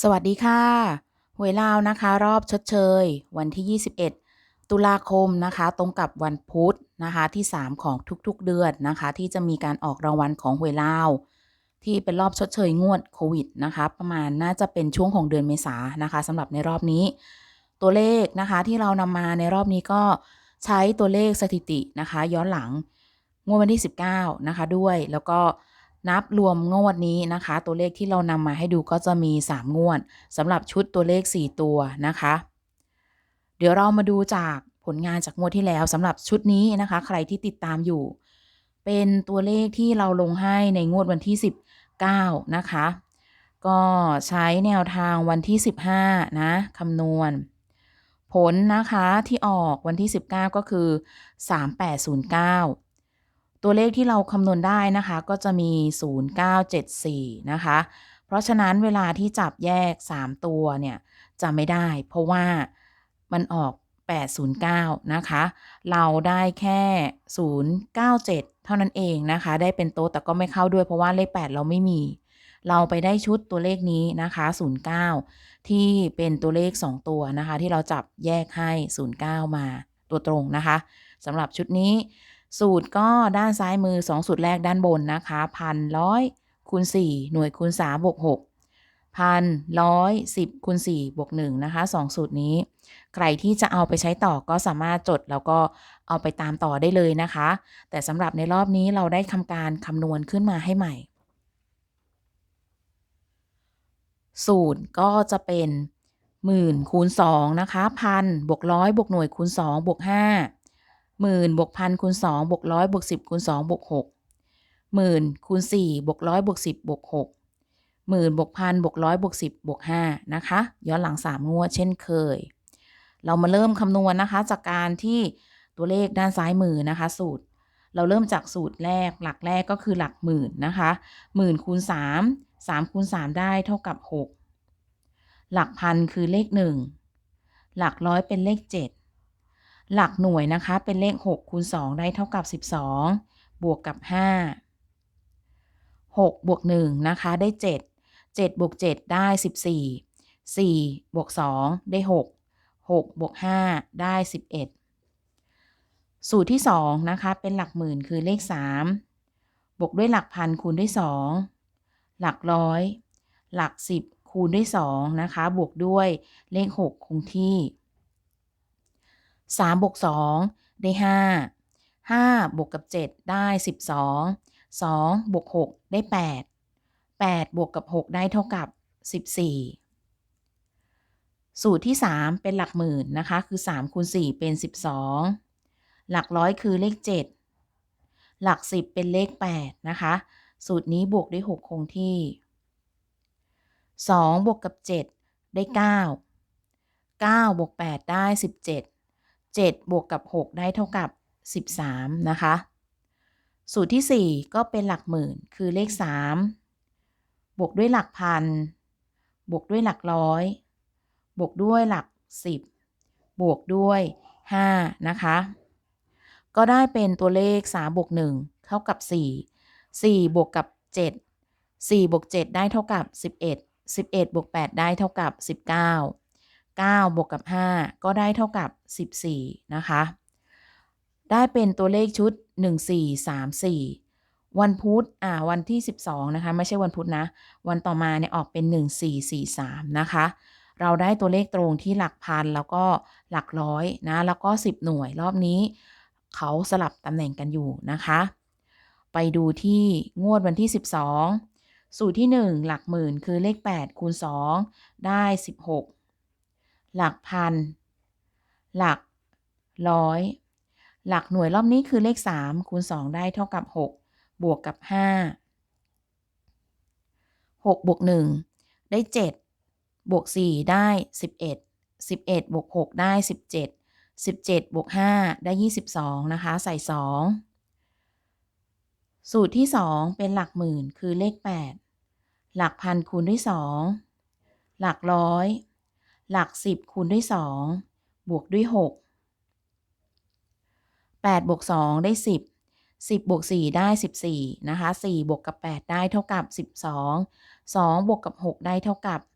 สวัสดีค่ะ หวยลาวนะคะ รอบชดเชย วันที่ 21 ตุลาคมนะคะ ตรงกับวันพุธนะคะที่ 3 ของทุกๆเดือนนะคะ ที่จะมีการออกรางวัลของหวยลาว ที่เป็นรอบชดเชยงวดโควิดนะคะ ประมาณน่าจะเป็นช่วงของเดือนเมษานะคะสำหรับในรอบนี้ ตัวเลขนะคะที่เรานำมาในรอบนี้ก็ใช้ตัวเลขสถิตินะคะ ย้อนหลังงวดวันที่ 19 นะคะด้วยแล้วก็ นับรวมงวดนี้นะคะ ตัวเลขที่เรานำมาให้ดูก็จะมี 3 งวดสำหรับชุดตัวเลข 4 ตัวนะคะ เดี๋ยวเรามาดูจากผลงานจากงวดที่แล้วสำหรับชุดนี้นะคะ ใครที่ติดตามอยู่ เป็นตัวเลขที่เราลงให้ในงวดวันที่ 19 นะคะ ก็ใช้แนวทางวันที่ 15 นะคำนวณ ผลนะคะที่ออกวันที่ 19 ก็คือ 3809 ตัวเลขที่เราคำนวณได้นะคะ ก็จะมี 0974 นะคะ เพราะฉะนั้นเวลาที่จับแยก 3 ตัวเนี่ยจะไม่ได้ เพราะว่ามันออก 809 นะคะ เราได้แค่ 097 เท่านั้นเองนะคะ ได้เป็นโต๊ะแต่ก็ไม่เข้าด้วยเพราะว่าเลข 8 เราไม่มี เราไปได้ชุดตัวเลขนี้นะคะ 09 ที่เป็นตัวเลข 2 ตัวนะคะ ที่เราจับแยกให้ 09 มาตัวตรงนะคะสำหรับชุดนี้ สูตรก็ด้านซ้ายมือ 2 สูตรแรกด้านบนนะคะพันร้อยคูณ4หน่วยคูณ3บวก6พันร้อยสิบคูณ4บวก1นะคะ2สูตรนี้ ใครที่จะเอาไปใช้ต่อก็สามารถจดแล้วก็เอาไปตามต่อได้เลยนะคะ แต่สำหรับในรอบนี้เราได้ทำการคำนวณขึ้นมาให้ใหม่ สูตรก็จะเป็นหมื่นคูณ2นะคะพันบวกร้อยบวกหน่วยคูณ2บวก5 หมื่นบวกพันคูณ2บวกร้อยบวก10คูณ2บวก6หมื่นคูณ4บวกร้อยบวก10บบวก6หมื่นบวกพันบวกร้อยบวก10บบวก5นะคะ ย้อนหลัง3งวดเช่นเคย เรามาเริ่มคำนวณนะคะ จากการที่ตัวเลขด้านซ้ายมือนะคะ สูตร เราเริ่มจากสูตรแรก หลักแรกก็คือหลักหมื่นนะคะหมื่นคูณ3 3คูณ3ได้เท่ากับ6หลักพันคือเลข1หลักร้อยเป็นเลข7 หลักหน่วยนะคะเป็นเลข6คูณ2ได้เท่ากับ 12 บวกกับ 5 6 บวก1นะคะได้ 7 7 บวก 7 ได้ 14 4 บวก 2 ได้ 6 6 บวก 5 ได้ 11 สูตรที่ 2 นะคะ เป็นหลักหมื่นคือเลข 3 บวกด้วยหลักพันคูณด้วย 2 หลักร้อย หลัก 10 คูณด้วย 2 นะคะ บวกด้วยเลข 6 คงที่ 3บวก2ได้ 5 5บวกกับ 7 ได้ 12 2บวก6ได้ 8 8บวกกับ 6 ได้เท่ากับ 14 สูตรที่ 3 เป็นหลักหมื่นนะคะ คือ3คูณ4เป็น 12 หลักร้อยคือเลข 7 หลัก 10 เป็นเลข 8 นะคะ สูตรนี้บวกด้วย 6 คงที่ 2 บวกกับ 7 ได้ 9 9บวก8ได้ 17 7 บวกกับ 6 ได้เท่ากับ 13 นะคะ สูตรที่ 4 ก็เป็นหลักหมื่นคือเลข 3 บวกด้วยหลักพัน บวกด้วยหลักร้อย บวกด้วยหลัก 10 บวกด้วย 5 นะคะ ก็ได้เป็นตัวเลข 3 บวก 1 เท่ากับ 4 4 บวกกับ 7 4 บวก 7 ได้เท่ากับ 11 11 บวก 8 ได้เท่ากับ 19 9 บวกกับ 5 ก็ได้เท่ากับ 14 นะคะ ได้เป็นตัวเลขชุด 1434 วันพุธอ่าวันที่ 12 นะคะ ไม่ใช่วันพุธนะ วันต่อมาเนี่ยออกเป็น 1443 นะคะ เราได้ตัวเลขตรงที่หลักพันแล้วก็หลักร้อยนะ แล้วก็ 10 หน่วยรอบนี้ เขาสลับตำแหน่งกันอยู่นะคะ ไปดูที่งวดวันที่ 12 สูตรที่ 1 หลักหมื่นคือเลข 8 คูณ 2 ได้ 16 หลักพัน หลักร้อย หลักหน่วยรอบนี้คือเลข 3 คูณ 2 ได้เท่ากับ 6 บวกกับ 5 6 บวก 1 ได้ 7 บวก 4 ได้ 11 11 บวก 6 ได้ 17 17 บวก 5 ได้ 22 นะคะ ใส่ 2 สูตรที่ 2 เป็นหลักหมื่นคือเลข 8 หลักพันคูณด้วย 2 หลักร้อย หลัก 10 คูณด้วย 2 บวกด้วย 6 8 บวก 2 ได้ 10 10 บวก 4 ได้ 14 นะคะ 4 บวกกับ 8 ได้เท่ากับ 12 2 บวกกับ 6 ได้เท่ากับ 8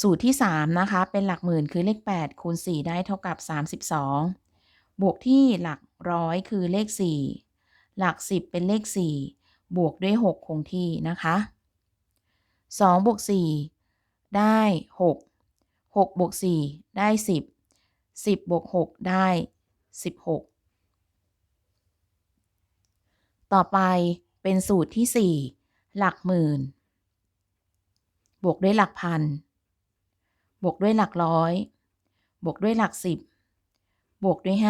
สูตรที่ 3 นะคะ เป็นหลักหมื่นคือเลข 8 คูณ 4 ได้เท่ากับ 32 บวกที่หลักร้อยคือเลข 4 หลัก 10 เป็นเลข 4 บวกด้วย 6 คงที่นะคะ 2 บวก 4 ได้ 6 6บวก4ได้ 10 10บวก6ได้ 16 ต่อไปเป็นสูตรที่ 4 หลักหมื่น บวกด้วยหลักพัน บวกด้วยหลักร้อย บวกด้วยหลักสิบบวกด้วย5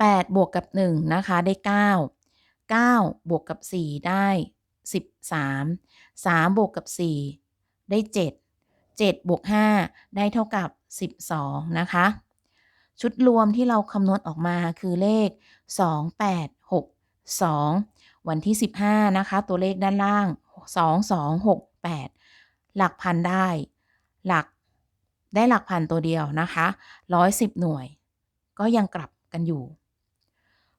8บวกกับ1นะคะได้9 9บวกกับ4ได้ 13 3 บวกกับ 4 ได้ 7 7 บวก 5 ได้เท่ากับ 12 นะคะ ชุดรวมที่เราคำนวณออกมาคือเลข 2 8 6 2 วันที่ 15 นะคะ ตัวเลขด้านล่าง 2 2 6 8 หลักพันได้ หลักได้หลักพันตัวเดียวนะคะ110 หน่วย ก็ยังกลับกันอยู่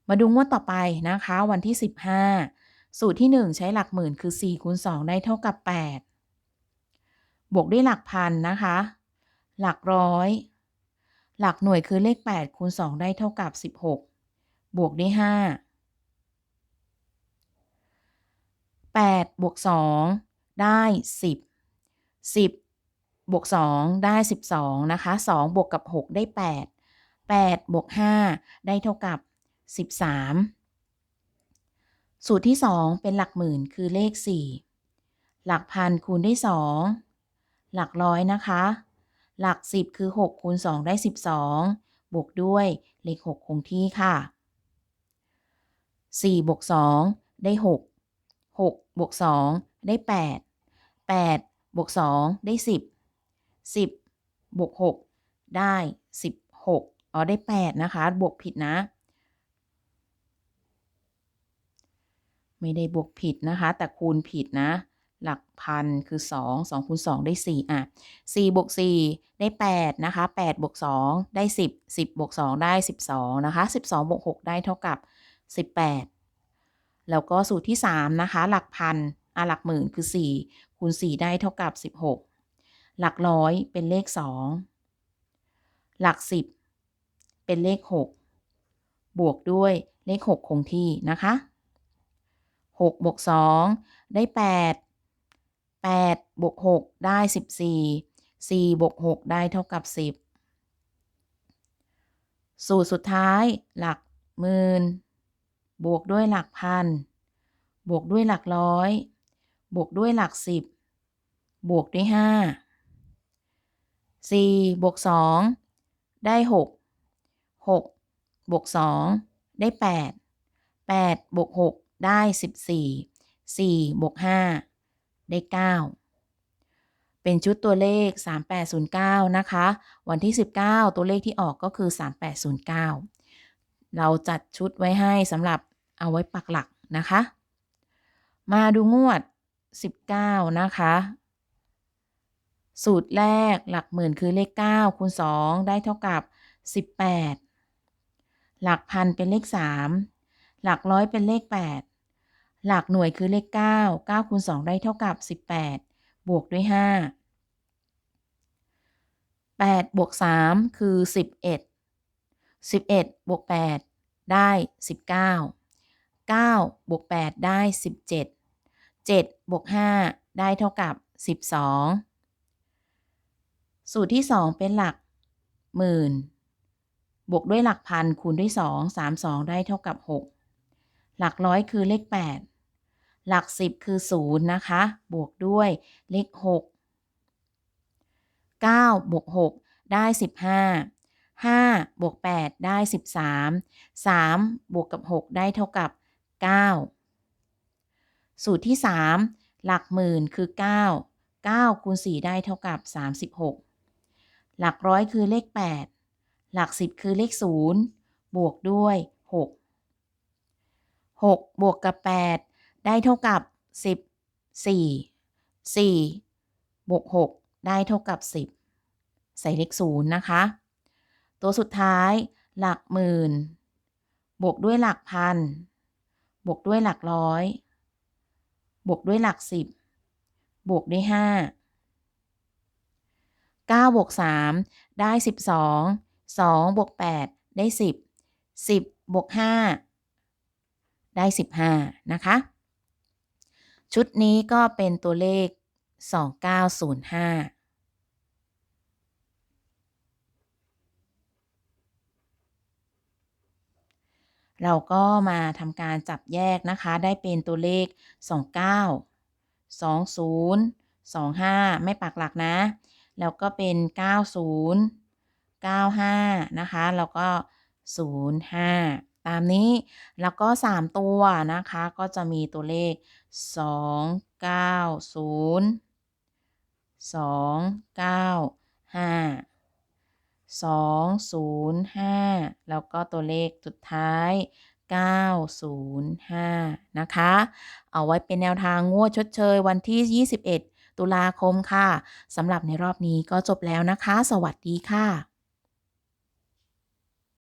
มาดูงวดต่อไปนะคะ วันที่ 15 สูตรที่ 1 ใช้หลักหมื่นคือ4คูณ2ได้เท่ากับ 8 บวกด้วยหลักพันนะคะ หลักร้อย หลักหน่วยคือเลข8คูณ2ได้เท่ากับ 16 บวกด้วย 5 8 บวก 2 ได้ 10 10 บวก 2 ได้ 12 นะคะ 2 บวกกับ 6 ได้ 8 8 บวก 5 ได้เท่ากับ 13 สูตรที่ 2 เป็นหลักหมื่นคือเลข 4 หลักพันคูณได้2หลักร้อยนะคะ หลัก 10 คือ 6 คูณ 2 ได้ 12 บวกด้วยเลข 6 คงที่ค่ะ 4 บวก 2 ได้ 6 6 บวก 2 ได้ 8 8 บวก 2 ได้ 10 10 บวก 6 ได้ 16 อ๋อ ได้ 8 นะคะ บวกผิดนะ ไม่ได้บวกผิดนะคะ แต่คูณผิดนะ หลักพันคือ2 2คูณ2ได้ 4 อะ4บวก4ได้ 8 นะคะ8บวก2ได้ 10 10บวก2ได้ 12 นะคะ 12บวก6ได้เท่ากับ 18 แล้วก็สูตรที่ 3 นะคะ หลักพันอะหลักหมื่นคือ 4 คูณ 4 ได้เท่ากับ 16 หลักร้อยเป็นเลข 2 หลัก 10 เป็นเลข 6 บวกด้วยเลข 6 คงที่นะคะ 6บวก2ได้ 8 8บวก6ได้ 14 4บวก6ได้เท่ากับ 10 สูตรสุดท้าย หลักหมื่นบวกด้วยหลักพัน บวกด้วยหลักร้อย บวกด้วยหลักสิบบวกด้วยห้าสี่บวกสองได้หกหกบวกสองได้แปดแปดบวกหก ได้สิบสี่สี่บวกห้าได้เก้าเป็นชุดตัวเลข 3809 นะคะ วันที่ 19 ตัวเลขที่ออกก็คือ 3809 เราจัดชุดไว้ให้สำหรับเอาไว้ปักหลักนะคะ มาดูงวด 19 นะคะ สูตรแรกหลักหมื่นคือเลข 9 คูณ 2 ได้เท่ากับ 18 หลักพันเป็นเลข 3 หลักร้อยเป็นเลข 8 หลักหน่วยคือเลข 9 9คูณ2ได้เท่ากับ 18 บวกด้วย 5 8 บวก 3 คือ 11 11 บวก 8 ได้ 19 9 บวก 8 ได้ 17 7 บวก 5 ได้เท่ากับ 12 สูตรที่ 2 เป็นหลักหมื่น บวกด้วยหลักพันคูณด้วย 2 3 2 ได้เท่ากับ 6 หลักร้อยคือเลข 8 หลัก 10 คือ 0 นะคะ บวกด้วยเลข 6 9 บวก 6 ได้ 15 5 บวก 8 ได้ 13 3 บวกกับ 6 ได้เท่ากับ 9 สูตรที่ 3 หลักหมื่นคือ 9 9คูณ4ได้เท่ากับ 36 หลักร้อยคือเลข 8 หลัก 10 คือเลข 0 บวกด้วย 6 6 บวกกับ 8 ได้เท่ากับ 10 4 4บวก6ได้เท่ากับ 10 ใส่เลข0นะคะ ตัวสุดท้ายหลักหมื่น บวกด้วยหลักพัน บวกด้วยหลักร้อย บวกด้วยหลักสิบบวกด้วย5 9บวก3ได้12 2บวก8ได้10 10บวก5ได้15นะคะ ชุดนี้ก็เป็นตัวเลข 2905เราก็มาทำการจับแยกนะคะ ได้เป็นตัวเลข 29 20 25 ไม่ปักหลักนะ แล้วก็เป็น 90 95 นะคะ แล้วก็ 05 ตามนี้ แล้วก็ 3 ตัวนะคะ ก็จะมีตัวเลข 290 295 205แล้วก็ตัวเลขสุดท้าย905 นะคะ เอาไว้เป็นแนวทางงวดชดเชยวันที่ 21 ตุลาคมค่ะ สำหรับในรอบนี้ก็จบแล้วนะคะ สวัสดีค่ะ